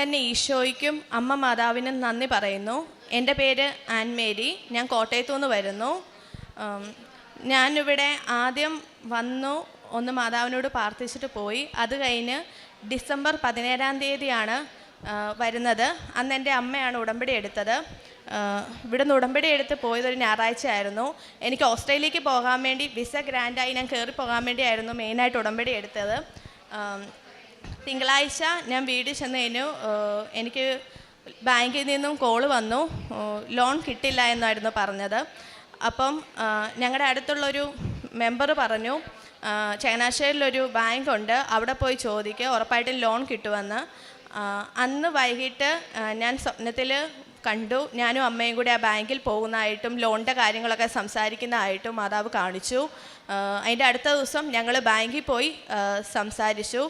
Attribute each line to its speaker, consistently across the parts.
Speaker 1: തന്നെ ഈശോയ്ക്കും അമ്മ മാതാവിനും നന്ദി പറയുന്നു. എന്റെ പേര് ആൻമേരി. ഞാൻ കോട്ടയത്തു നിന്ന് വരുന്നു ഞാനിവിടെ ആദ്യം വന്നു ഒന്ന് മാതാവിനോട് പ്രാർത്ഥിച്ചിട്ട് പോയി. അത് കഴിഞ്ഞ് ഡിസംബർ പതിനേഴാം തീയതിയാണ് വരുന്നത്. അന്ന് എന്റെ അമ്മയാണ് ഉടമ്പടി എടുത്തത്. ഇവിടെ നിന്ന് ഉടമ്പടി എടുത്ത് പോയത് ഒരു ഞായറാഴ്ച ആയിരുന്നു എനിക്ക് ഓസ്ട്രേലിയക്ക് പോകാൻ വേണ്ടി വിസ ഗ്രാൻഡായി ഞാൻ കയറി പോകാൻ വേണ്ടിയായിരുന്നു മെയിനായിട്ട് ഉടമ്പടി എടുത്തത്. തിങ്കളാഴ്ച ഞാൻ വീട്ടിൽ ചെന്ന് കഴിഞ്ഞു എനിക്ക് ബാങ്കിൽ നിന്നും കോൾ വന്നു. ലോൺ കിട്ടില്ല എന്നായിരുന്നു പറഞ്ഞത്. അപ്പം ഞങ്ങളുടെ അടുത്തുള്ളൊരു മെമ്പർ പറഞ്ഞു ചങ്ങനാശ്ശേരിയിലൊരു ബാങ്ക് ഉണ്ട് അവിടെ പോയി ചോദിക്കുക ഉറപ്പായിട്ടും ലോൺ കിട്ടുമെന്ന് അന്ന് വൈകിട്ട് ഞാൻ സ്വപ്നത്തിൽ കണ്ടു ഞാനും അമ്മയും കൂടി ആ ബാങ്കിൽ പോകുന്നതായിട്ടും ലോണിന്റെ കാര്യങ്ങളൊക്കെ സംസാരിക്കുന്നതായിട്ടും മാതാവ് കാണിച്ചു. അതിന്റെ അടുത്ത ദിവസം ഞങ്ങൾ ബാങ്കിൽ പോയി സംസാരിച്ചു.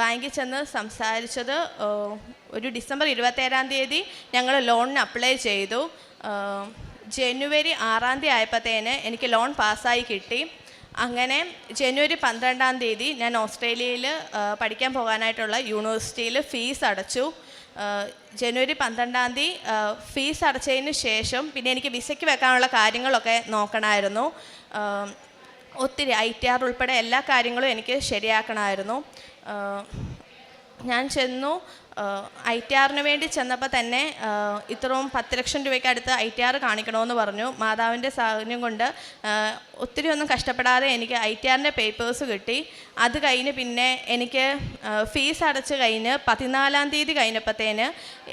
Speaker 1: ബാങ്കിൽ ചെന്ന് സംസാരിച്ചത് ഒരു ഡിസംബർ ഇരുപത്തേഴാം തീയതി ഞങ്ങൾ ലോണിന് അപ്ലൈ ചെയ്തു. ജനുവരി ആറാം തീയതി ആയപ്പോഴത്തേന് എനിക്ക് ലോൺ പാസ്സായി കിട്ടി. അങ്ങനെ ജനുവരി പന്ത്രണ്ടാം തീയതി ഞാൻ ഓസ്ട്രേലിയയിൽ പഠിക്കാൻ പോകാനായിട്ടുള്ള യൂണിവേഴ്സിറ്റിയിൽ ഫീസ് അടച്ചു. ജനുവരി പന്ത്രണ്ടാം തീയതി ഫീസ് അടച്ചതിന് ശേഷം പിന്നെ എനിക്ക് വിസയ്ക്ക് വെക്കാനുള്ള കാര്യങ്ങളൊക്കെ നോക്കണമായിരുന്നു. ഒത്തിരി ഐ ടി ആർ ഉൾപ്പെടെ എല്ലാ കാര്യങ്ങളും എനിക്ക് ശരിയാക്കണമായിരുന്നു. ഞാൻ ചെന്നു. ഐ ടി ആറിന് വേണ്ടി ചെന്നപ്പോൾ തന്നെ ഇത്രയും പത്ത് ലക്ഷം രൂപയ്ക്ക് അടുത്ത് ഐ ടി ആർ കാണിക്കണമെന്ന് പറഞ്ഞു. മാതാവിന്റെ സാഹചര്യം കൊണ്ട് ഒത്തിരി ഒന്നും കഷ്ടപ്പെടാതെ എനിക്ക് ഐ ടി ആറിന്റെ പേപ്പേഴ്സ് കിട്ടി. അത് കഴിഞ്ഞ് പിന്നെ എനിക്ക് ഫീസ് അടച്ച് കഴിഞ്ഞ് പതിനാലാം തീയതി കഴിഞ്ഞപ്പോഴത്തേന്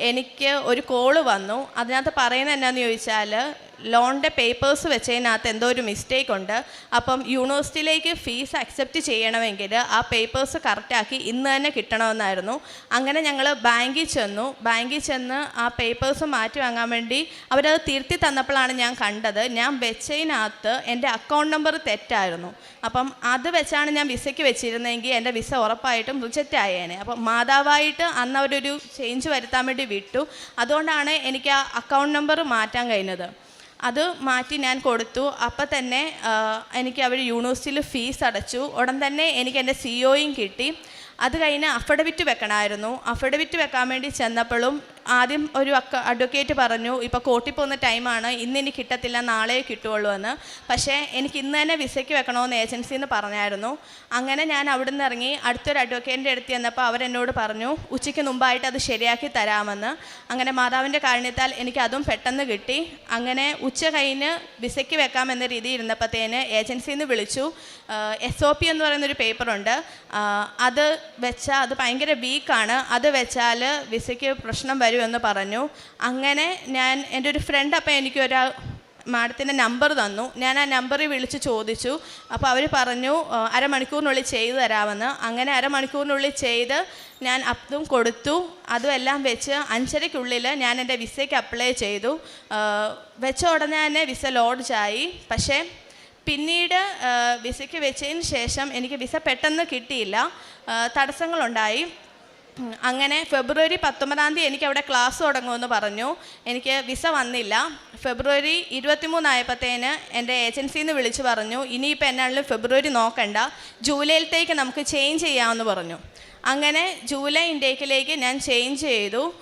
Speaker 1: എനിക്ക് ഒരു കോൾ വന്നു. അതിനകത്ത് പറയുന്നത് എന്നാന്ന് ചോദിച്ചാൽ ലോണിന്റെ പേപ്പേഴ്സ് വെച്ചതിനകത്ത് എന്തോ ഒരു മിസ്റ്റേക്ക് ഉണ്ട്. അപ്പം യൂണിവേഴ്സിറ്റിയിലേക്ക് ഫീസ് അക്സെപ്റ്റ് ചെയ്യണമെങ്കിൽ ആ പേപ്പേഴ്സ് കറക്റ്റാക്കി ഇന്ന് തന്നെ കിട്ടണമെന്നായിരുന്നു. അങ്ങനെ ഞങ്ങൾ ബാങ്കിൽ ചെന്നു. ബാങ്കിൽ ചെന്ന് ആ പേപ്പേഴ്സ് മാറ്റി വാങ്ങാൻ വേണ്ടി അവരത് തിരുത്തി തന്നപ്പോഴാണ് ഞാൻ കണ്ടത്. ഞാൻ വെച്ചതിനകത്ത് എന്റെ അക്കൗണ്ട് നമ്പർ തെറ്റായിരുന്നു. അപ്പം അത് വെച്ചാണ് ഞാൻ വിസയ്ക്ക് വെച്ചിരുന്നെങ്കിൽ എന്റെ വിസ ഉറപ്പായിട്ടും റിജക്റ്റ് ആയേനെ. അപ്പം മാതാവായിട്ട് അന്ന് അവരൊരു ചേഞ്ച് വരുത്താൻ വേണ്ടി വിട്ടു. അതുകൊണ്ടാണ് എനിക്ക് ആ അക്കൗണ്ട് നമ്പർ മാറ്റാൻ കഴിഞ്ഞത്. അത് മാറ്റി ഞാൻ കൊടുത്തു. അപ്പം തന്നെ എനിക്ക് അവർ യൂണിവേഴ്സിറ്റിയിൽ ഫീസ് അടച്ചു. ഉടൻ തന്നെ എനിക്ക് എന്റെ സി ഒയും കിട്ടി. അത് കഴിഞ്ഞ് അഫിഡവിറ്റ് വെക്കണമായിരുന്നു. അഫിഡവിറ്റ് വെക്കാൻ വേണ്ടി ചെന്നപ്പോഴും ആദ്യം ഒരു അഡ്വക്കേറ്റ് പറഞ്ഞു ഇപ്പോൾ കോർട്ടിൽ പോകുന്ന ടൈമാണ് ഇന്ന് ഇനി കിട്ടത്തില്ല നാളെ കിട്ടുള്ളൂ എന്ന്. പക്ഷേ എനിക്ക് ഇന്ന് തന്നെ വിസയ്ക്ക് വെക്കണമെന്ന് ഏജൻസിയിൽ നിന്ന് പറഞ്ഞായിരുന്നു. അങ്ങനെ ഞാൻ അവിടെ നിന്ന് ഇറങ്ങി അടുത്തൊരു അഡ്വക്കേറ്റിന്റെ അടുത്ത് ചെന്നപ്പോൾ അവരെന്നോട് പറഞ്ഞു ഉച്ചയ്ക്ക് മുമ്പായിട്ട് അത് ശരിയാക്കി തരാമെന്ന്. അങ്ങനെ മാതാവിന്റെ കാരണത്താൽ എനിക്ക് അതും പെട്ടെന്ന് കിട്ടി. അങ്ങനെ ഉച്ച കഴിഞ്ഞ് വിസയ്ക്ക് വെക്കാമെന്ന രീതിയിൽ ഇരുന്നപ്പോഴത്തേന് ഏജൻസിയിൽ നിന്ന് വിളിച്ചു. എസ് ഒ പി എന്ന് പറയുന്നൊരു പേപ്പറുണ്ട്. അത് വെച്ചാൽ അത് ഭയങ്കര വീക്കാണ് അത് വെച്ചാൽ വിസയ്ക്ക് പ്രശ്നം വരുമെന്ന് പറഞ്ഞു. അങ്ങനെ ഞാൻ എന്റെ ഒരു ഫ്രണ്ട് അപ്പം എനിക്കൊരാ മാഡത്തിന്റെ നമ്പർ തന്നു. ഞാൻ ആ നമ്പറിൽ വിളിച്ച് ചോദിച്ചു. അപ്പോൾ അവർ പറഞ്ഞു അരമണിക്കൂറിനുള്ളിൽ ചെയ്തു തരാമെന്ന്. അങ്ങനെ അരമണിക്കൂറിനുള്ളിൽ ചെയ്ത് ഞാൻ അതും കൊടുത്തു. അതും എല്ലാം വെച്ച് അഞ്ചരയ്ക്കുള്ളിൽ ഞാൻ എന്റെ വിസയ്ക്ക് അപ്ലൈ ചെയ്തു. വെച്ച ഉടനെ തന്നെ വിസ ലോഡ്ജായി പക്ഷേ പിന്നീട് വിസയ്ക്ക് വെച്ചതിന് ശേഷം എനിക്ക് വിസ പെട്ടെന്ന് കിട്ടിയില്ല. തടസ്സങ്ങളുണ്ടായി. അങ്ങനെ ഫെബ്രുവരി പത്തൊമ്പതാം തീയതി എനിക്ക് അവിടെ ക്ലാസ് തുടങ്ങുമെന്ന് പറഞ്ഞു. എനിക്ക് വിസ വന്നില്ല. ഫെബ്രുവരി ഇരുപത്തിമൂന്നായപ്പോഴത്തേന് എന്റെ ഏജൻസിയിൽ നിന്ന് വിളിച്ച് പറഞ്ഞു ഇനിയിപ്പോൾ എന്നാണെങ്കിലും ഫെബ്രുവരി നോക്കണ്ട. ജൂലൈയിലത്തേക്ക് നമുക്ക് ചേഞ്ച് ചെയ്യാമെന്ന് പറഞ്ഞു. അങ്ങനെ ജൂലൈ ഇൻടേക്കിലേക്ക് ഞാൻ ചേഞ്ച് ചെയ്തു.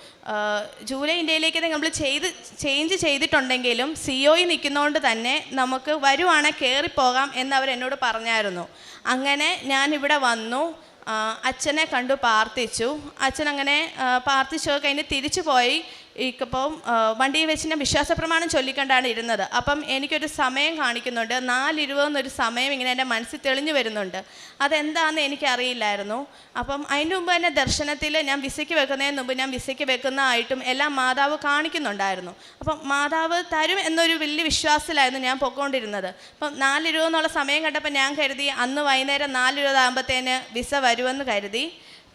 Speaker 1: ജൂലൈ ഇന്ത്യയിലേക്ക് നമ്മൾ ചെയ്ത് ചേഞ്ച് ചെയ്തിട്ടുണ്ടെങ്കിലും സി ഒയിൽ നിൽക്കുന്നതുകൊണ്ട് തന്നെ നമുക്ക് വരുവാണെങ്കിൽ കയറിപ്പോകാം എന്ന് അവർ എന്നോട് പറഞ്ഞായിരുന്നു. അങ്ങനെ ഞാനിവിടെ വന്നു. ആ, അച്ഛനെ കണ്ടു പ്രാർത്ഥിച്ചു. അച്ഛൻ അങ്ങനെ പ്രാർത്ഥിച്ചു കഴിഞ്ഞ് തിരിച്ചു പോയി ഇപ്പം വണ്ടിയിൽ വെച്ച് ഞാൻ വിശ്വാസ പ്രമാണം ചൊല്ലിക്കൊണ്ടാണ് ഇരുന്നത്. അപ്പം എനിക്കൊരു സമയം കാണിക്കുന്നുണ്ട്. നാലിരുപതെന്നൊരു സമയം ഇങ്ങനെ എന്റെ മനസ്സിൽ തെളിഞ്ഞു വരുന്നുണ്ട്. അതെന്താണെന്ന് എനിക്കറിയില്ലായിരുന്നു. അപ്പം അതിന് മുമ്പ് തന്നെ ദർശനത്തിൽ ഞാൻ വിസയ്ക്ക് വെക്കുന്നതിന് മുമ്പ് ഞാൻ വിസയ്ക്ക് വെക്കുന്നതായിട്ടും എല്ലാം മാതാവ് കാണിക്കുന്നുണ്ടായിരുന്നു. അപ്പം മാതാവ് തരും എന്നൊരു വലിയ വിശ്വാസത്തിലായിരുന്നു ഞാൻ പൊക്കോണ്ടിരുന്നത്. അപ്പം നാലിരുപത് എന്നുള്ള സമയം കണ്ടപ്പോൾ ഞാൻ കരുതി അന്ന് വൈകുന്നേരം നാലിരുപതാകുമ്പോഴത്തേന് വിസ വരുമെന്ന് കരുതി.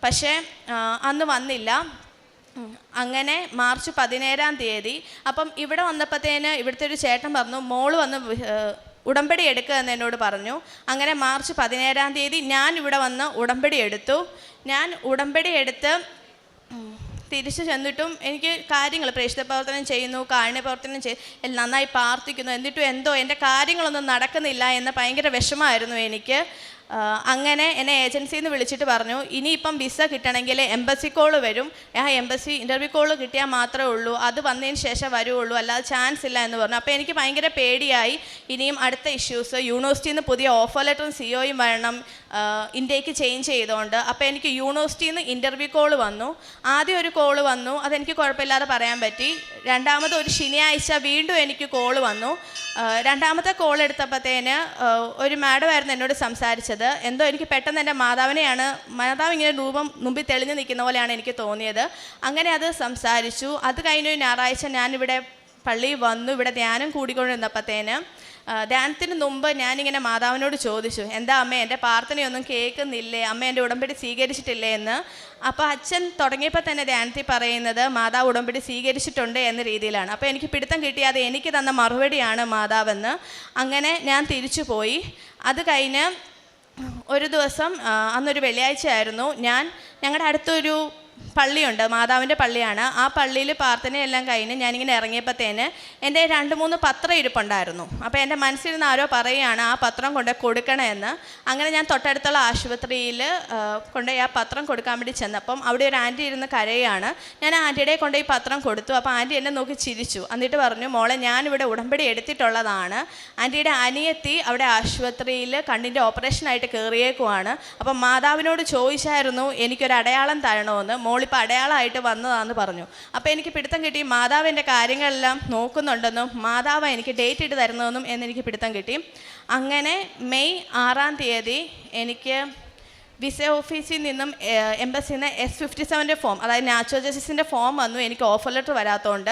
Speaker 1: പക്ഷേ അന്ന് വന്നില്ല. അങ്ങനെ മാർച്ച് പതിനേഴാം തീയതി. അപ്പം ഇവിടെ വന്നപ്പോഴത്തേന് ഇവിടുത്തെ ഒരു ചേട്ടൻ പറഞ്ഞു മോൾ വന്ന് ഉടമ്പടി എടുക്കുക എന്ന് എന്നോട് പറഞ്ഞു. അങ്ങനെ മാർച്ച് പതിനേഴാം തീയതി ഞാൻ ഇവിടെ വന്ന് ഉടമ്പടി എടുത്തു. ഞാൻ ഉടമ്പടി എടുത്ത് തിരിച്ചു ചെന്നിട്ടും എനിക്ക് കാര്യങ്ങൾ പ്രേക്ഷിത പ്രവർത്തനം ചെയ്യുന്നു കാരുണ്യ പ്രവർത്തനം ചെയ്യുന്നു നന്നായി പ്രാർത്ഥിക്കുന്നു എന്നിട്ടും എന്തോ എന്റെ കാര്യങ്ങളൊന്നും നടക്കുന്നില്ല എന്ന് ഭയങ്കര വിഷമമായിരുന്നു എനിക്ക്. അങ്ങനെ എന്നെ ഏജൻസിയിൽ നിന്ന് വിളിച്ചിട്ട് പറഞ്ഞു ഇനിയിപ്പം വിസ കിട്ടണമെങ്കിൽ എംബസി കോൾ വരും. ആ എംബസി ഇന്റർവ്യൂ കോൾ കിട്ടിയാൽ മാത്രമേ ഉള്ളൂ. അത് വന്നതിന് ശേഷം വരുള്ളൂ അല്ലാതെ ചാൻസ് ഇല്ല എന്ന് പറഞ്ഞു. അപ്പോൾ എനിക്ക് ഭയങ്കര പേടിയായി. ഇനിയും അടുത്ത ഇഷ്യൂസ് യൂണിവേഴ്സിറ്റിയിൽ നിന്ന് പുതിയ ഓഫർ ലെറ്ററും സിഒയും വരണം ആ, ഇന്ത്യയ്ക്ക് ചേഞ്ച് ചെയ്തുകൊണ്ട് അപ്പോൾ എനിക്ക് യൂണിവേഴ്സിറ്റിയിൽ നിന്ന് ഇന്റർവ്യൂ കോൾ വന്നു. ആദ്യം ഒരു കോൾ വന്നു. അതെനിക്ക് കുഴപ്പമില്ലാതെ പറയാൻ പറ്റി. രണ്ടാമത് ഒരു ശനിയാഴ്ച വീണ്ടും എനിക്ക് കോൾ വന്നു. രണ്ടാമത്തെ കോൾ എടുത്തപ്പോഴത്തേന് ഒരു മാഡം ആയിരുന്നു എന്നോട് സംസാരിച്ചത്. എന്തോ എനിക്ക് പെട്ടെന്ന് എന്റെ മാതാവിനെയാണ് മാതാവ് ഇങ്ങനെ രൂപം മുമ്പിൽ തെളിഞ്ഞു നിൽക്കുന്ന പോലെയാണ് എനിക്ക് തോന്നിയത്. അങ്ങനെ അത് സംസാരിച്ചു. അത് കഴിഞ്ഞൊരു ഞായറാഴ്ച ഞാനിവിടെ പള്ളിയിൽ വന്നു. ഇവിടെ ധ്യാനം കൂടിക്കൊണ്ടിരുന്നപ്പോഴത്തേന് ധ്യാനത്തിന് മുമ്പ് ഞാനിങ്ങനെ മാതാവിനോട് ചോദിച്ചു എന്താ അമ്മ എന്റെ പ്രാർത്ഥനയൊന്നും കേൾക്കുന്നില്ലേ? അമ്മ എന്റെ ഉടമ്പടി സ്വീകരിച്ചിട്ടില്ലേ? എന്ന്. അപ്പോൾ അച്ഛൻ തുടങ്ങിയപ്പോൾ തന്നെ ധ്യാനത്തിൽ പറയുന്നത് മാതാവ് ഉടമ്പടി സ്വീകരിച്ചിട്ടുണ്ട് എന്ന രീതിയിലാണ്. അപ്പോൾ എനിക്ക് പിടുത്തം കിട്ടി അത് എനിക്ക് തന്ന മറുപടിയാണ് മാതാവെന്ന്. അങ്ങനെ ഞാൻ തിരിച്ചു പോയി അത് കഴിഞ്ഞ് ഒരു ദിവസം അന്നൊരു അന്നൊരു വെള്ളിയാഴ്ചയായിരുന്നു. ഞാൻ ഞങ്ങളുടെ അടുത്തൊരു പള്ളിയുണ്ട് മാതാവിന്റെ പള്ളിയാണ്. ആ പള്ളിയിൽ പ്രാർത്ഥനയെല്ലാം കഴിഞ്ഞ് ഞാനിങ്ങനെ ഇറങ്ങിയപ്പോഴത്തേന് എന്റെ രണ്ട് മൂന്ന് പത്രം ഇരിപ്പുണ്ടായിരുന്നു. അപ്പോൾ എന്റെ മനസ്സിൽ ആരോ പറയുകയാണ് ആ പത്രം കൊണ്ട് കൊടുക്കണമെന്ന്. അങ്ങനെ ഞാൻ തൊട്ടടുത്തുള്ള ആശുപത്രിയിൽ കൊണ്ടുപോയി ആ പത്രം കൊടുക്കാൻ വേണ്ടി ചെന്നപ്പം അവിടെ ഒരു ആന്റി ഇരുന്ന് കരയാണ് ഞാൻ ആന്റിയുടെ കൊണ്ട് ഈ പത്രം കൊടുത്തു. അപ്പോൾ ആന്റി എന്നെ നോക്കി ചിരിച്ചു. എന്നിട്ട് പറഞ്ഞു മോളെ ഞാനിവിടെ ഉടമ്പടി എടുത്തിട്ടുള്ളതാണ്. ആന്റിയുടെ അനിയത്തി അവിടെ ആശുപത്രിയിൽ കണ്ണിന്റെ ഓപ്പറേഷനായിട്ട് കയറിയേക്കുവാണ്. അപ്പം മാതാവിനോട് ചോദിച്ചായിരുന്നു എനിക്കൊരു അടയാളം തരണമെന്ന് മോളിപ്പോൾ അടയാളമായിട്ട് വന്നതാന്ന് പറഞ്ഞു. അപ്പോൾ എനിക്ക് പിടുത്തം കിട്ടി. മാതാവ് എന്റെ കാര്യങ്ങളെല്ലാം നോക്കുന്നുണ്ടെന്നും മാതാവ് എനിക്ക് ഡേറ്റ് ഇട്ട് തരുന്നതെന്നും എന്നെനിക്ക് പിടുത്തം കിട്ടി. അങ്ങനെ മെയ് ആറാം തീയതി എനിക്ക് വിസ ഓഫീസിൽ നിന്നും എംബസിയിൽ നിന്ന് എസ് ഫിഫ്റ്റി സെവന്റെ ഫോം അതായത് നാച്ചുറൽ ജസ്റ്റിസിന്റെ ഫോം വന്നു. എനിക്ക് ഓഫർ ലെറ്റർ വരാത്തതുകൊണ്ട്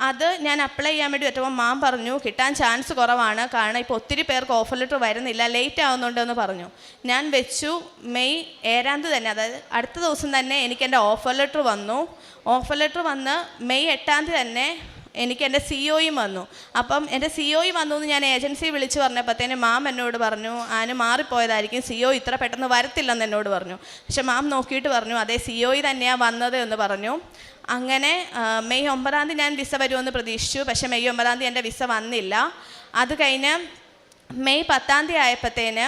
Speaker 1: അത് ഞാൻ അപ്ലൈ ചെയ്യാൻ വേണ്ടി പറ്റുമ്പോൾ മാം പറഞ്ഞു കിട്ടാൻ ചാൻസ് കുറവാണ്. കാരണം ഇപ്പോൾ ഒത്തിരി പേർക്ക് ഓഫർ ലെറ്റർ വരുന്നില്ല. ലേറ്റ് ആവുന്നുണ്ടെന്ന് പറഞ്ഞു. ഞാൻ വെച്ചു. മെയ് ഏഴാം തീയതി തന്നെ. അതായത് അടുത്ത ദിവസം തന്നെ എനിക്ക് എന്റെ ഓഫർ ലെറ്റർ വന്നു. ഓഫർ ലെറ്റർ വന്ന് മെയ് എട്ടാം തീയതി തന്നെ എനിക്ക് എന്റെ സി ഒയും വന്നു. അപ്പം എന്റെ സി ഒയും വന്നു എന്ന് ഞാൻ ഏജൻസി വിളിച്ച് പറഞ്ഞപ്പോഴത്തേന് മാം എന്നോട് പറഞ്ഞു ആന് മാറിപ്പോയതായിരിക്കും. സി ഒ ഇത്ര പെട്ടെന്ന് വരത്തില്ലെന്ന് എന്നോട് പറഞ്ഞു. പക്ഷെ മാം നോക്കിയിട്ട് പറഞ്ഞു അതെ സി ഒ തന്നെയാണ് വന്നത് എന്ന് പറഞ്ഞു. അങ്ങനെ മെയ് ഒമ്പതാം തീയതി ഞാൻ വിസ വരുമെന്ന് പ്രതീക്ഷിച്ചു. പക്ഷേ മെയ് ഒമ്പതാം തീയതി എന്റെ വിസ വന്നില്ല. അത് കഴിഞ്ഞ് മെയ് പത്താം തീയതി ആയപ്പോഴത്തേന്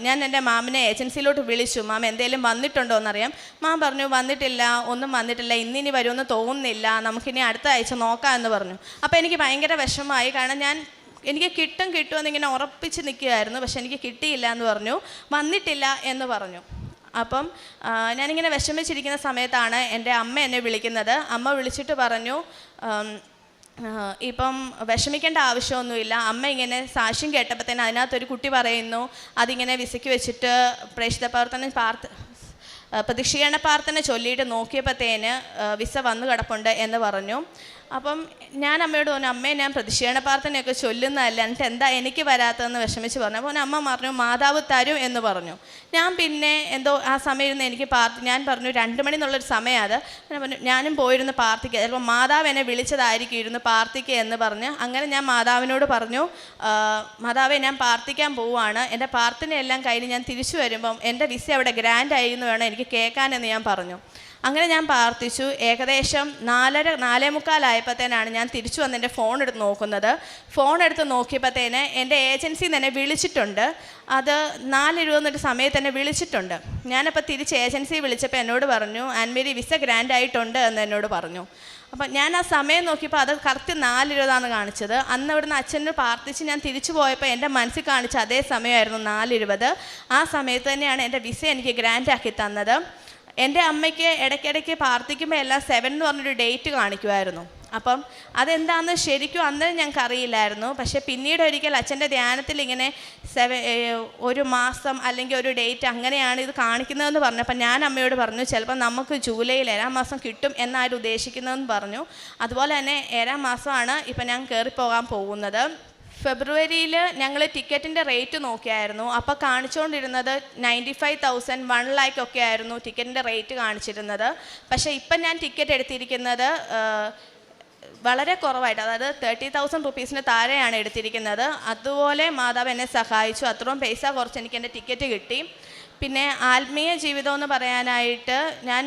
Speaker 1: ഞാൻ എന്റെ മാമിനെ ഏജൻസിയിലോട്ട് വിളിച്ചു. മാം എന്തെങ്കിലും വന്നിട്ടുണ്ടോ എന്നറിയാം. മാം പറഞ്ഞു വന്നിട്ടില്ല ഒന്നും വന്നിട്ടില്ല ഇന്നിനി വരുമെന്ന് തോന്നുന്നില്ല നമുക്കിനി അടുത്ത ആഴ്ച നോക്കാം എന്ന് പറഞ്ഞു. അപ്പോൾ എനിക്ക് ഭയങ്കര വിഷമമായി. കാരണം ഞാൻ എനിക്ക് കിട്ടും കിട്ടുമെന്നിങ്ങനെ ഉറപ്പിച്ച് നിൽക്കുകയായിരുന്നു. പക്ഷെ എനിക്ക് കിട്ടിയില്ല എന്ന് പറഞ്ഞു. വന്നിട്ടില്ല എന്ന് പറഞ്ഞു. അപ്പം ഞാനിങ്ങനെ വിഷമിച്ചിരിക്കുന്ന സമയത്താണ് എന്റെ അമ്മ എന്നെ വിളിക്കുന്നത്. അമ്മ വിളിച്ചിട്ട് പറഞ്ഞു ഇപ്പം വിഷമിക്കേണ്ട ആവശ്യമൊന്നുമില്ല. അമ്മ ഇങ്ങനെ സാക്ഷ്യം കേട്ടപ്പോൾ തന്നെ അതിനകത്തൊരു കുട്ടി പറയുന്നു. അതിങ്ങനെ വിസയ്ക്ക് വെച്ചിട്ട് പ്രേക്ഷിത പ്രവർത്തനം പാർത്ത് പ്രദക്ഷിണ പ്രാർത്ഥന ചൊല്ലിയിട്ട് നോക്കിയപ്പോഴത്തേന് വിസ വന്നു കിടപ്പുണ്ട് എന്ന് പറഞ്ഞു. അപ്പം ഞാൻ അമ്മയോട് പറഞ്ഞു അമ്മയെ ഞാൻ പ്രതിഷേധ പ്രാർത്ഥനയൊക്കെ ചൊല്ലുന്നതല്ല. എന്നിട്ട് എന്താ എനിക്ക് വരാത്തതെന്ന് വിഷമിച്ച് പറഞ്ഞു. അപ്പോൾ അമ്മ പറഞ്ഞു മാതാവ് തരും എന്ന് പറഞ്ഞു. ഞാൻ പിന്നെ എന്തോ ആ സമയം ഇരുന്ന് എനിക്ക് പ്രാർത്ഥി ഞാൻ പറഞ്ഞു രണ്ട് മണി എന്നുള്ളൊരു സമയം അത്. പറഞ്ഞു ഞാനും പോയിരുന്ന് പ്രാർത്ഥിക്കുക ചിലപ്പോൾ മാതാവ് എന്നെ വിളിച്ചതായിരിക്കും ഇരുന്ന് പ്രാർത്ഥിക്കുക എന്ന് പറഞ്ഞ്. അങ്ങനെ ഞാൻ മാതാവിനോട് പറഞ്ഞു "ആ, മാതാവെ ഞാൻ പ്രാർത്ഥിക്കാൻ പോവുകയാണ്. എന്റെ പ്രാർത്ഥനയെല്ലാം കഴിഞ്ഞ് ഞാൻ തിരിച്ചു വരുമ്പം എന്റെ വിസ അവിടെ ഗ്രാൻഡ് ആയിരുന്നു വേണം എനിക്ക് കേൾക്കാനെന്ന് ഞാൻ പറഞ്ഞു. അങ്ങനെ ഞാൻ പ്രാർത്ഥിച്ചു. ഏകദേശം നാലര നാലേ മുക്കാലായപ്പോഴത്തേനാണ് ഞാൻ തിരിച്ചു വന്ന് എന്റെ ഫോൺ എടുത്ത് നോക്കുന്നത്. ഫോൺ എടുത്ത് നോക്കിയപ്പോഴത്തേന് എന്റെ ഏജൻസി നിന്ന് എന്നെ വിളിച്ചിട്ടുണ്ട്. അത് നാലിരുപതെന്നൊരു സമയത്ത് എന്നെ വിളിച്ചിട്ടുണ്ട്. ഞാനപ്പോൾ തിരിച്ച് ഏജൻസി വിളിച്ചപ്പോൾ എന്നോട് പറഞ്ഞു ആൻമേരി വിസ ഗ്രാൻഡ് ആയിട്ടുണ്ട് എന്ന് എന്നോട് പറഞ്ഞു. അപ്പം ഞാൻ ആ സമയം നോക്കിയപ്പോൾ അത് കറക്റ്റ് നാലിരുപതാണ് കാണിച്ചത്. അന്ന് അവിടുന്ന് അച്ഛനോട് പ്രാർത്ഥിച്ച് ഞാൻ തിരിച്ചു പോയപ്പോൾ എന്റെ മനസ്സിൽ കാണിച്ച അതേ സമയമായിരുന്നു നാലിരുപത് ആ സമയത്ത് തന്നെയാണ് എന്റെ വിസ എനിക്ക് ഗ്രാൻഡ് ആക്കി തന്നത്. എന്റെ അമ്മയ്ക്ക് ഇടയ്ക്കിടയ്ക്ക് പ്രാർത്ഥിക്കുമ്പോൾ എല്ലാം സെവൻ എന്ന് പറഞ്ഞൊരു ഡേറ്റ് കാണിക്കുമായിരുന്നു. അപ്പം അതെന്താണെന്ന് ശരിക്കും അന്ന് ഞങ്ങൾക്ക് അറിയില്ലായിരുന്നു പക്ഷേ പിന്നീട് ഒരിക്കൽ അച്ഛന്റെ ധ്യാനത്തിൽ ഇങ്ങനെ സെവ ഒരു മാസം അല്ലെങ്കിൽ ഒരു ഡേറ്റ് അങ്ങനെയാണ് ഇത് കാണിക്കുന്നതെന്ന് പറഞ്ഞപ്പോൾ ഞാൻ അമ്മയോട് പറഞ്ഞു ചിലപ്പോൾ നമുക്ക് ജൂലൈയിൽ ഏഴാം മാസം കിട്ടും എന്നാരും ഉദ്ദേശിക്കുന്നതെന്ന് പറഞ്ഞു. അതുപോലെ തന്നെ ഏഴാം മാസമാണ് ഇപ്പം ഞാൻ കയറിപ്പോകാൻ പോകുന്നത്. ഫെബ്രുവരിയിൽ ഞങ്ങൾ ടിക്കറ്റിന്റെ റേറ്റ് നോക്കിയായിരുന്നു. അപ്പോൾ കാണിച്ചുകൊണ്ടിരുന്നത് ninety five thousand one lakh ഒക്കെ ആയിരുന്നു ടിക്കറ്റിന്റെ റേറ്റ് കാണിച്ചിരുന്നത്. പക്ഷേ ഇപ്പം ഞാൻ ടിക്കറ്റ് എടുത്തിരിക്കുന്നത് വളരെ കുറവായിട്ട് അതായത് തേർട്ടി തൗസൻഡ് റുപ്പീസിന് താഴെയാണ് എടുത്തിരിക്കുന്നത്. അതുപോലെ മാതാവ് എന്നെ സഹായിച്ചു. അത്രയും പൈസ കുറച്ച് എനിക്ക് എന്റെ ടിക്കറ്റ് കിട്ടി. പിന്നെ ആത്മീയ ജീവിതം എന്ന് പറയാനായിട്ട് ഞാൻ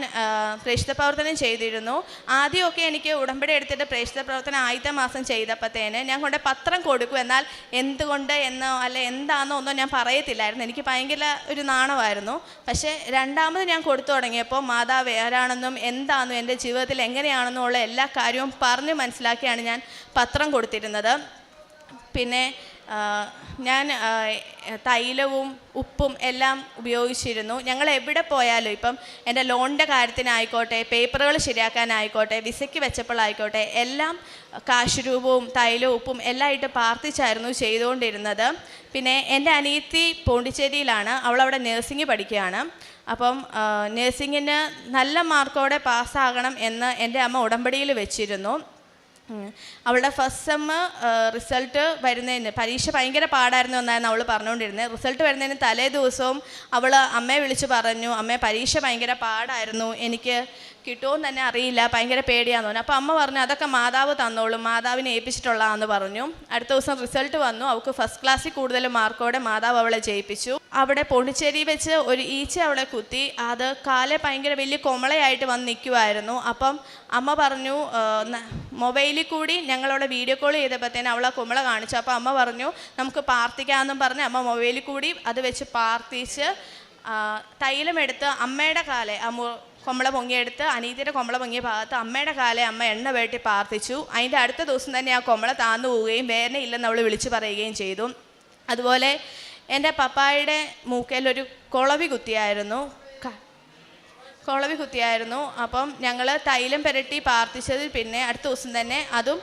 Speaker 1: പ്രേക്ഷിത പ്രവർത്തനം ചെയ്തിരുന്നു. ആദ്യമൊക്കെ എനിക്ക് ഉടമ്പടി എടുത്തിട്ട് പ്രേക്ഷിത പ്രവർത്തനം ആദ്യത്തെ മാസം ചെയ്തപ്പോഴത്തേന് ഞാൻ കൊണ്ട് പത്രം കൊടുക്കും. എന്നാൽ എന്തുകൊണ്ട് എന്നോ അല്ലെ എന്താണെന്നോ ഒന്നും ഞാൻ പറയത്തില്ലായിരുന്നു. എനിക്ക് ഭയങ്കര ഒരു നാണമായിരുന്നു. പക്ഷേ രണ്ടാമത് ഞാൻ കൊടുത്തു തുടങ്ങിയപ്പോൾ മാതാവ് ആരാണെന്നും എന്താണെന്നും എന്റെ ജീവിതത്തിൽ എങ്ങനെയാണെന്നുള്ള എല്ലാ കാര്യവും പറഞ്ഞ് മനസ്സിലാക്കിയാണ് ഞാൻ പത്രം കൊടുത്തിരുന്നത്. പിന്നെ ഞാൻ തൈലവും ഉപ്പും എല്ലാം ഉപയോഗിച്ചിരുന്നു. ഞങ്ങൾ എവിടെ പോയാലും ഇപ്പം എന്റെ ലോണിന്റെ കാര്യത്തിനായിക്കോട്ടെ പേപ്പറുകൾ ശരിയാക്കാനായിക്കോട്ടെ വിസയ്ക്ക് വെച്ചപ്പോഴായിക്കോട്ടെ എല്ലാം കാശുരൂപവും തൈലവും ഉപ്പും എല്ലാം ഇട്ട് പ്രാർത്ഥിച്ചായിരുന്നു ചെയ്തുകൊണ്ടിരുന്നത്. പിന്നെ എന്റെ അനിയത്തി പോണ്ടിച്ചേരിയിലാണ് അവളവിടെ നേഴ്സിംഗ് പഠിക്കുകയാണ്. അപ്പം നേഴ്സിങ്ങിന് നല്ല മാർക്കോടെ പാസ്സാകണം എന്ന് എന്റെ അമ്മ ഉടമ്പടിയിൽ വെച്ചിരുന്നു. അവളുടെ ഫസ്റ്റ് സെമ്മ് റിസൾട്ട് വരുന്നതിന് പരീക്ഷ ഭയങ്കര പാടായിരുന്നു എന്നായിരുന്നു അവൾ പറഞ്ഞുകൊണ്ടിരുന്നത് റിസൾട്ട് വരുന്നതിന് തലേ ദിവസവും അവൾ അമ്മയെ വിളിച്ച് പറഞ്ഞു അമ്മയെ പരീക്ഷ ഭയങ്കര പാടായിരുന്നു. എനിക്ക് കിട്ടുമോയെന്ന് തന്നെ അറിയില്ല. ഭയങ്കര പേടിയാന്ന് പറഞ്ഞു അപ്പോൾ അമ്മ പറഞ്ഞു അതൊക്കെ മാതാവ് തന്നോളും. മാതാവിനെ ഏൽപ്പിച്ചിട്ടുള്ളതാന്ന് പറഞ്ഞു. അടുത്ത ദിവസം റിസൾട്ട് വന്നു. അവൾക്ക് ഫസ്റ്റ് ക്ലാസ്സിൽ കൂടുതൽ മാർക്കോടെ മാതാവ് അവളെ ജയിപ്പിച്ചു. അവിടെ പോണ്ടിച്ചേരി വെച്ച് ഒരു ഈച്ച അവളെ കുത്തി. അത് കാലെ ഭയങ്കര വലിയ കൊമളയായിട്ട് വന്ന് നിൽക്കുമായിരുന്നു അപ്പം അമ്മ പറഞ്ഞു മൊബൈലിൽ കൂടി ഞങ്ങളവിടെ വീഡിയോ കോൾ ചെയ്തപ്പോഴത്തേന് അവളെ ആ കുമ്പള കാണിച്ചു. അപ്പോൾ അമ്മ പറഞ്ഞു നമുക്ക് പ്രാർത്ഥിക്കാമെന്നും പറഞ്ഞ് അമ്മ മൊബൈലിൽ കൂടി അത് വെച്ച് പ്രാർത്ഥിച്ച് തൈലമെടുത്ത് അമ്മയുടെ കാലെ ആ കൊമ്പള പൊങ്ങിയെടുത്ത് അനീതിയുടെ കൊമ്പള പൊങ്ങിയ ഭാഗത്ത് അമ്മയുടെ കാലെ അമ്മ എണ്ണ വേട്ടി പ്രാർത്ഥിച്ചു. അതിന്റെ അടുത്ത ദിവസം തന്നെ ആ കൊമ്പള താന്നു പോവുകയും വേദന ഇല്ലെന്ന് അവൾ വിളിച്ചു പറയുകയും ചെയ്തു. അതുപോലെ എന്റെ പപ്പായുടെ മൂക്കയിലൊരു കുളവി കുത്തിയായിരുന്നു. കുളവി കുത്തിയായിരുന്നു. അപ്പം ഞങ്ങൾ തൈലം പുരട്ടി പ്രാർത്ഥിച്ചതിൽ പിന്നെ അടുത്ത ദിവസം തന്നെ അതും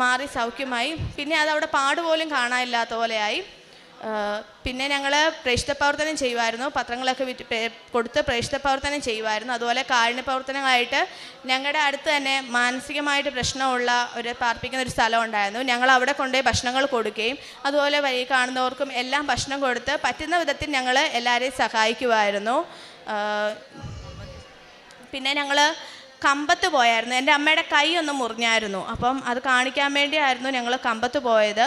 Speaker 1: മാറി സൗഖ്യമായി. പിന്നെ അതവിടെ പാടുപോലും കാണാനില്ലാത്ത പോലെയായി. പിന്നെ ഞങ്ങൾ പ്രേക്ഷിത പ്രവർത്തനം ചെയ്യുമായിരുന്നു. പത്രങ്ങളൊക്കെ വിറ്റ് കൊടുത്ത് പ്രേക്ഷിത പ്രവർത്തനം ചെയ്യുമായിരുന്നു. അതുപോലെ കാരുണ്യ പ്രവർത്തനങ്ങളായിട്ട് ഞങ്ങളുടെ അടുത്ത് തന്നെ മാനസികമായിട്ട് പ്രശ്നമുള്ള ഒരു പാർപ്പിക്കുന്ന ഒരു സ്ഥലം ഉണ്ടായിരുന്നു. ഞങ്ങൾ അവിടെ കൊണ്ടുപോയി ഭക്ഷണങ്ങൾ കൊടുക്കുകയും അതുപോലെ വഴി കാണുന്നവർക്കും എല്ലാം ഭക്ഷണം കൊടുത്ത് പറ്റുന്ന വിധത്തിൽ ഞങ്ങൾ എല്ലാവരെയും സഹായിക്കുമായിരുന്നു. പിന്നെ ഞങ്ങൾ കമ്പത്ത് പോയായിരുന്നു. എന്റെ അമ്മയുടെ കൈ ഒന്ന് മുറിഞ്ഞായിരുന്നു. അപ്പം അത് കാണിക്കാൻ വേണ്ടിയായിരുന്നു ഞങ്ങൾ കമ്പത്ത് പോയത്.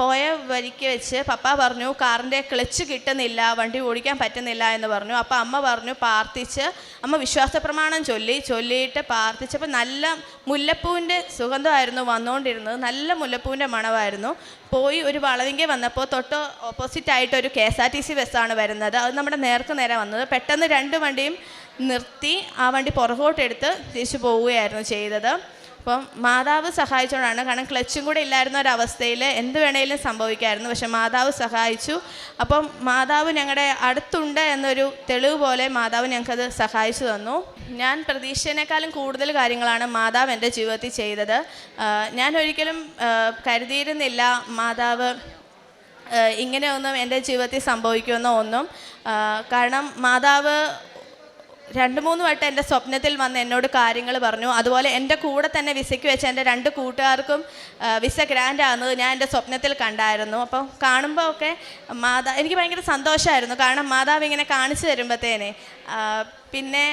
Speaker 1: പോയ വഴിക്ക് വെച്ച് പപ്പ പറഞ്ഞു കാറിന്റെ ക്ലച്ച് കിട്ടുന്നില്ല വണ്ടി ഓടിക്കാൻ പറ്റുന്നില്ല എന്ന് പറഞ്ഞു. അപ്പോൾ അമ്മ പറഞ്ഞു പ്രാർത്ഥിച്ച്. അമ്മ വിശ്വാസ പ്രമാണം ചൊല്ലി ചൊല്ലിയിട്ട് പ്രാർത്ഥിച്ചപ്പോൾ നല്ല മുല്ലപ്പൂവിന്റെ സുഗന്ധമായിരുന്നു വന്നുകൊണ്ടിരുന്നത്. നല്ല മുല്ലപ്പൂവിന്റെ മണമായിരുന്നു. പോയി ഒരു വളവിങ്കെ വന്നപ്പോൾ തൊട്ട് ഓപ്പോസിറ്റ് ആയിട്ട് ഒരു K S R T C ബസ്സാണ് വരുന്നത്. അത് നമ്മുടെ നേർക്ക് നേരെ വന്നത്. പെട്ടെന്ന് രണ്ട് വണ്ടിയും നിർത്തി ആ വണ്ടി പുറകോട്ടെടുത്ത് തിരിച്ചു പോവുകയായിരുന്നു ചെയ്തത്. അപ്പം മാതാവ് സഹായിച്ചുകൊണ്ടാണ് കാരണം ക്ലച്ചും കൂടെ ഇല്ലായിരുന്ന ഒരവസ്ഥയിൽ എന്ത് വേണേലും സംഭവിക്കായിരുന്നു. പക്ഷെ മാതാവ് സഹായിച്ചു. അപ്പം മാതാവ് ഞങ്ങളുടെ അടുത്തുണ്ട് എന്നൊരു തെളിവ് പോലെ മാതാവ് ഞങ്ങൾക്കത് സഹായിച്ചു തന്നു. ഞാൻ പ്രതീക്ഷിച്ചതിനേക്കാളും കൂടുതൽ കാര്യങ്ങളാണ് മാതാവ് എന്റെ ജീവിതത്തിൽ ചെയ്തത്. ഞാൻ ഒരിക്കലും കരുതിയിരുന്നില്ല മാതാവ് ഇങ്ങനെയൊന്നും എന്റെ ജീവിതത്തിൽ സംഭവിക്കുമെന്നോ ഒന്നും. കാരണം മാതാവ് രണ്ട് മൂന്ന് വട്ടം എന്റെ സ്വപ്നത്തിൽ വന്ന് എന്നോട് കാര്യങ്ങൾ പറഞ്ഞു. അതുപോലെ എന്റെ കൂടെ തന്നെ വിസയ്ക്ക് വെച്ച എന്റെ രണ്ട് കൂട്ടുകാർക്കും വിസ ഗ്രാൻഡ് ആകുന്നത് ഞാൻ എന്റെ സ്വപ്നത്തിൽ കണ്ടായിരുന്നു. അപ്പോൾ കാണുമ്പോൾ ഒക്കെ മാതാ എനിക്ക് ഭയങ്കര സന്തോഷമായിരുന്നു കാരണം മാതാവ് ഇങ്ങനെ കാണിച്ചു തരുമ്പോഴത്തേനെ പിന്നെ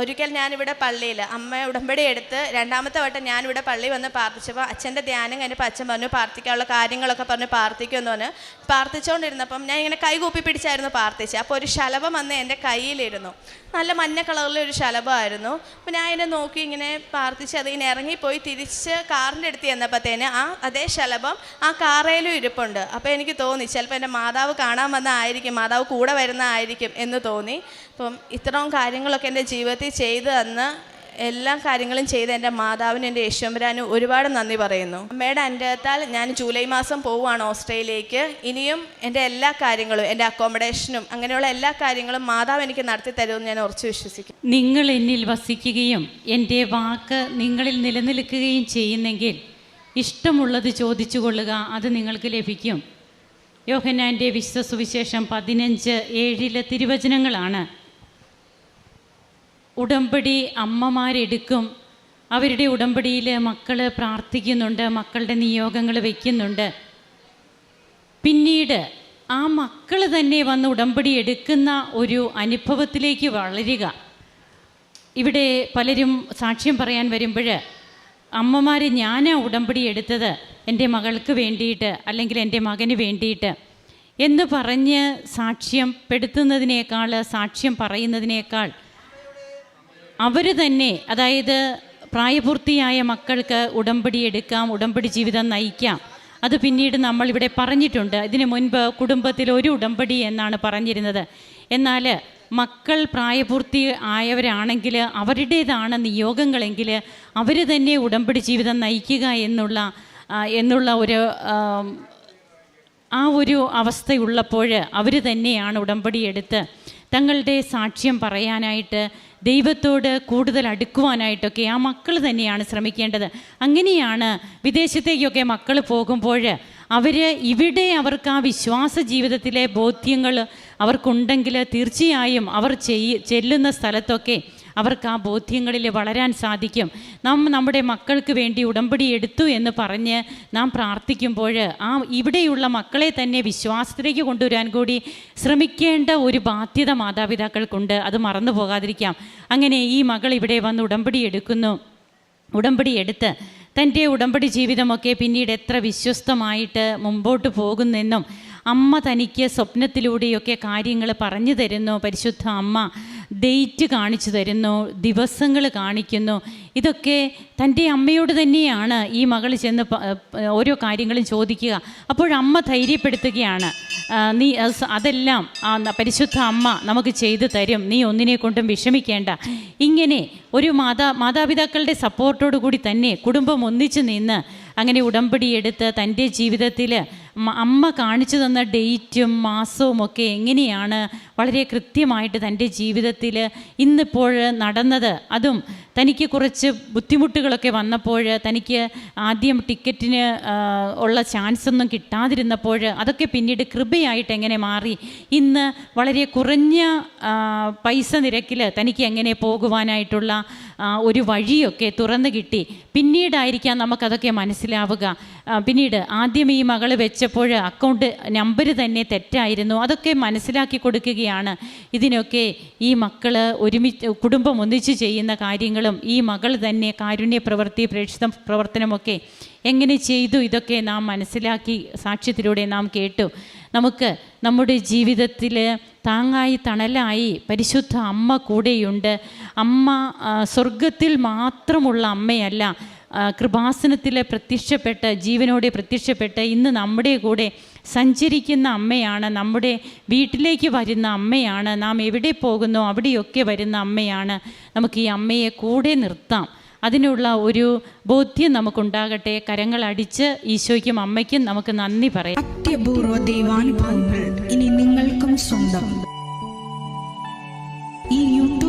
Speaker 1: ഒരിക്കൽ ഞാനിവിടെ പള്ളിയിൽ അമ്മ ഉടമ്പടി എടുത്ത് രണ്ടാമത്തെ വട്ടം ഞാനിവിടെ പള്ളി വന്ന് പ്രാർത്ഥിച്ചപ്പോൾ അച്ഛന്റെ ധ്യാനം കഴിഞ്ഞപ്പോൾ അച്ഛൻ പറഞ്ഞു പ്രാർത്ഥിക്കാനുള്ള കാര്യങ്ങളൊക്കെ പറഞ്ഞ് പ്രാർത്ഥിക്കുമെന്ന് പറഞ്ഞ് പ്രാർത്ഥിച്ചുകൊണ്ടിരുന്നപ്പം ഞാൻ ഇങ്ങനെ കൈ കൂപ്പി പിടിച്ചായിരുന്നു പ്രാർത്ഥിച്ചത് അപ്പോൾ ഒരു ശലഭം വന്ന് എന്റെ കയ്യിലിരുന്നു. നല്ല മഞ്ഞ കളറിലെ ഒരു ശലഭമായിരുന്നു. അപ്പോൾ ഞാൻ അതിനെ നോക്കി ഇങ്ങനെ പ്രാർത്ഥിച്ച് അതിങ്ങനെ ഇറങ്ങിപ്പോയി തിരിച്ച് കാറിന്റെ അടുത്ത് ചെന്നപ്പോഴത്തേന് ആ അതേ ശലഭം ആ കാറയിലും ഇരിപ്പുണ്ട്. അപ്പോൾ എനിക്ക് തോന്നി ചിലപ്പോൾ എന്റെ മാതാവ് കാണാൻ വന്നതായിരിക്കും മാതാവ് കൂടെ വരുന്നതായിരിക്കും എന്ന് തോന്നി. അപ്പം ഇത്രയും കാര്യങ്ങളൊക്കെ എന്റെ ജീവിതത്തിൽ ചെയ്തു തന്ന് എല്ലാ കാര്യങ്ങളും ചെയ്ത് എന്റെ മാതാവിനും എന്റെ യേശുമ്പരാനും ഒരുപാട് നന്ദി പറയുന്നു. അമ്മയുടെ അനുഗ്രഹത്താൽ ഞാൻ ജൂലൈ മാസം പോവുകയാണ് ഓസ്ട്രേലിയയിലേക്ക്. ഇനിയും എന്റെ എല്ലാ കാര്യങ്ങളും എന്റെ അക്കോമഡേഷനും അങ്ങനെയുള്ള എല്ലാ കാര്യങ്ങളും മാതാവ് എനിക്ക് നടത്തി തരുമെന്ന് ഞാൻ ഉറച്ചു വിശ്വസിക്കുന്നു.
Speaker 2: നിങ്ങൾ എന്നിൽ വസിക്കുകയും എന്റെ വാക്ക് നിങ്ങളിൽ നിലനിൽക്കുകയും ചെയ്യുന്നെങ്കിൽ ഇഷ്ടമുള്ളത് ചോദിച്ചു കൊള്ളുക അത് നിങ്ങൾക്ക് ലഭിക്കും. യോഹനാന്റെ വിശ്വസുവിശേഷം പതിനഞ്ച് ഏഴിലെ തിരുവചനങ്ങളാണ്. ഉടമ്പടി അമ്മമാരെടുക്കും. അവരുടെ ഉടമ്പടിയിൽ മക്കൾ പ്രാർത്ഥിക്കുന്നുണ്ട് മക്കളുടെ നിയോഗങ്ങൾ വയ്ക്കുന്നുണ്ട് പിന്നീട് ആ മക്കൾ തന്നെ വന്ന് ഉടമ്പടി എടുക്കുന്ന ഒരു അനുഭവത്തിലേക്ക് വളരുക. ഇവിടെ പലരും സാക്ഷ്യം പറയാൻ വരുമ്പോൾ അമ്മമാർ ഞാനാ ഉടമ്പടി എടുത്തത്? എന്റെ മകൾക്ക് വേണ്ടിയിട്ട് അല്ലെങ്കിൽ എന്റെ മകന് വേണ്ടിയിട്ട്? എന്ന് പറഞ്ഞ് സാക്ഷ്യം പെടുത്തുന്നതിനേക്കാൾ സാക്ഷ്യം പറയുന്നതിനേക്കാൾ അവർ തന്നെ അതായത് പ്രായപൂർത്തിയായ മക്കൾക്ക് ഉടമ്പടി എടുക്കാം ഉടമ്പടി ജീവിതം നയിക്കാം. അത് പിന്നീട് നമ്മൾ ഇവിടെ പറഞ്ഞിട്ടുണ്ട്. ഇതിനു മുൻപ് കുടുംബത്തിൽ ഒരു ഉടമ്പടി എന്നാണ് പറഞ്ഞിരുന്നത്. എന്നാൽ മക്കൾ പ്രായപൂർത്തി ആയവരാണെങ്കിൽ അവരുടേതാണ് നിയോഗങ്ങളെങ്കിൽ അവർ തന്നെ ഉടമ്പടി ജീവിതം നയിക്കുക എന്നുള്ള എന്നുള്ള ഒരു ആ ഒരു അവസ്ഥയുള്ളപ്പോൾ അവർ തന്നെയാണ് ഉടമ്പടി എടുത്ത് തങ്ങളുടെ സാക്ഷ്യം പറയാനായിട്ട് ദൈവത്തോട് കൂടുതൽ അടുക്കുവാനായിട്ടൊക്കെ ആ മക്കൾ തന്നെയാണ് ശ്രമിക്കേണ്ടത്. അങ്ങനെയാണ് വിദേശത്തേക്കൊക്കെ മക്കൾ പോകുമ്പോൾ അവർ ഇവിടെ അവർക്ക് ആ വിശ്വാസ ജീവിതത്തിലെ ബോധ്യങ്ങൾ അവർക്കുണ്ടെങ്കിൽ തീർച്ചയായും അവർ ചെല്ലുന്ന സ്ഥലത്തൊക്കെ അവർക്ക് ആ ബോധ്യങ്ങളിൽ വളരാൻ സാധിക്കും. നാം നമ്മുടെ മക്കൾക്ക് വേണ്ടി ഉടമ്പടി എടുത്തു എന്ന് പറഞ്ഞ് നാം പ്രാർത്ഥിക്കുമ്പോൾ ആ ഇവിടെയുള്ള മക്കളെ തന്നെ വിശ്വാസത്തിലേക്ക് കൊണ്ടുവരാൻ കൂടി ശ്രമിക്കേണ്ട ഒരു ബാധ്യത മാതാപിതാക്കൾക്കുണ്ട്. അത് മറന്നു പോകാതിരിക്കാം. അങ്ങനെ ഈ മകൾ ഇവിടെ വന്ന് ഉടമ്പടി എടുക്കുന്നു. ഉടമ്പടി എടുത്ത് തന്റെ ഉടമ്പടി ജീവിതമൊക്കെ പിന്നീട് എത്ര വിശ്വസ്തമായിട്ട് മുമ്പോട്ട് പോകുന്നെന്നും അമ്മ തനിക്ക് സ്വപ്നത്തിലൂടെയൊക്കെ കാര്യങ്ങൾ പറഞ്ഞു തരുന്നു. പരിശുദ്ധ അമ്മ ഡേറ്റ് കാണിച്ചു തരുന്നു ദിവസങ്ങൾ കാണിക്കുന്നു. ഇതൊക്കെ തന്റെ അമ്മയോട് തന്നെയാണ് ഈ മകൾ ചെന്ന് ഓരോ കാര്യങ്ങളും ചോദിക്കുക. അപ്പോഴമ്മ ധൈര്യപ്പെടുത്തുകയാണ്. നീ അതെല്ലാം പരിശുദ്ധ അമ്മ നമുക്ക് ചെയ്തു തരും. നീ ഒന്നിനെ കൊണ്ടും വിഷമിക്കേണ്ട. ഇങ്ങനെ ഒരു മാതാ മാതാപിതാക്കളുടെ സപ്പോർട്ടോടു കൂടി തന്നെ കുടുംബം ഒന്നിച്ചു നിന്ന് അങ്ങനെ ഉടമ്പടി എടുത്ത് തന്റെ ജീവിതത്തിൽ അമ്മ കാണിച്ചു തന്ന ഡേറ്റും മാസവും ഒക്കെ എങ്ങനെയാണ് വളരെ കൃത്യമായിട്ട് തന്റെ ജീവിതത്തിൽ ഇന്നിപ്പോൾ നടന്നത്. അതും തനിക്ക് കുറച്ച് ബുദ്ധിമുട്ടുകളൊക്കെ വന്നപ്പോൾ തനിക്ക് ആദ്യം ടിക്കറ്റിന് ഉള്ള ചാൻസ് ഒന്നും കിട്ടാതിരുന്നപ്പോൾ അതൊക്കെ പിന്നീട് കൃപയായിട്ട് എങ്ങനെ മാറി? ഇന്ന് വളരെ കുറഞ്ഞ പൈസ നിരക്കിൽ തനിക്ക് എങ്ങനെ പോകുവാനായിട്ടുള്ള ഒരു വഴിയൊക്കെ തുറന്നു കിട്ടി. പിന്നീടായിരിക്കാം നമുക്കതൊക്കെ മനസ്സിലാവുക. പിന്നീട് ആദ്യം ഈ മകൾ വെച്ചപ്പോൾ അക്കൗണ്ട് നമ്പർ തന്നെ തെറ്റായിരുന്നു. അതൊക്കെ മനസ്സിലാക്കി കൊടുക്കുകയാണ് ഇതിനൊക്കെ ഈ മക്കൾ ഒരുമിച്ച് കുടുംബം ഒന്നിച്ച് ചെയ്യുന്ന കാര്യങ്ങളും ഈ മകൾ തന്നെ കാരുണ്യ പ്രവൃത്തി പ്രേക്ഷിത പ്രവർത്തനമൊക്കെ എങ്ങനെ ചെയ്തു ഇതൊക്കെ നാം മനസ്സിലാക്കി സാക്ഷ്യത്തിലൂടെ നാം കേട്ടു. നമുക്ക് നമ്മുടെ ജീവിതത്തിൽ താങ്ങായി തണലായി പരിശുദ്ധ അമ്മ കൂടെയുണ്ട്. അമ്മ സ്വർഗത്തിൽ മാത്രമുള്ള അമ്മയല്ല കൃപാസനത്തിൽ പ്രത്യക്ഷപ്പെട്ട് ജീവനോടെ പ്രത്യക്ഷപ്പെട്ട് ഇന്ന് നമ്മുടെ കൂടെ സഞ്ചരിക്കുന്ന അമ്മയാണ് നമ്മുടെ വീട്ടിലേക്ക് വരുന്ന അമ്മയാണ് നാം എവിടെ പോകുന്നോ അവിടെയൊക്കെ വരുന്ന അമ്മയാണ്. നമുക്ക് ഈ അമ്മയെ കൂടെ നിർത്താം. അതിനുള്ള ഒരു ബോധ്യം നമുക്കുണ്ടാകട്ടെ. കരങ്ങളടിച്ച് ഈശോയ്ക്കും അമ്മയ്ക്കും നമുക്ക് നന്ദി പറയാം.
Speaker 3: ഇനി നിങ്ങൾക്കും സ്വന്തം. ഈ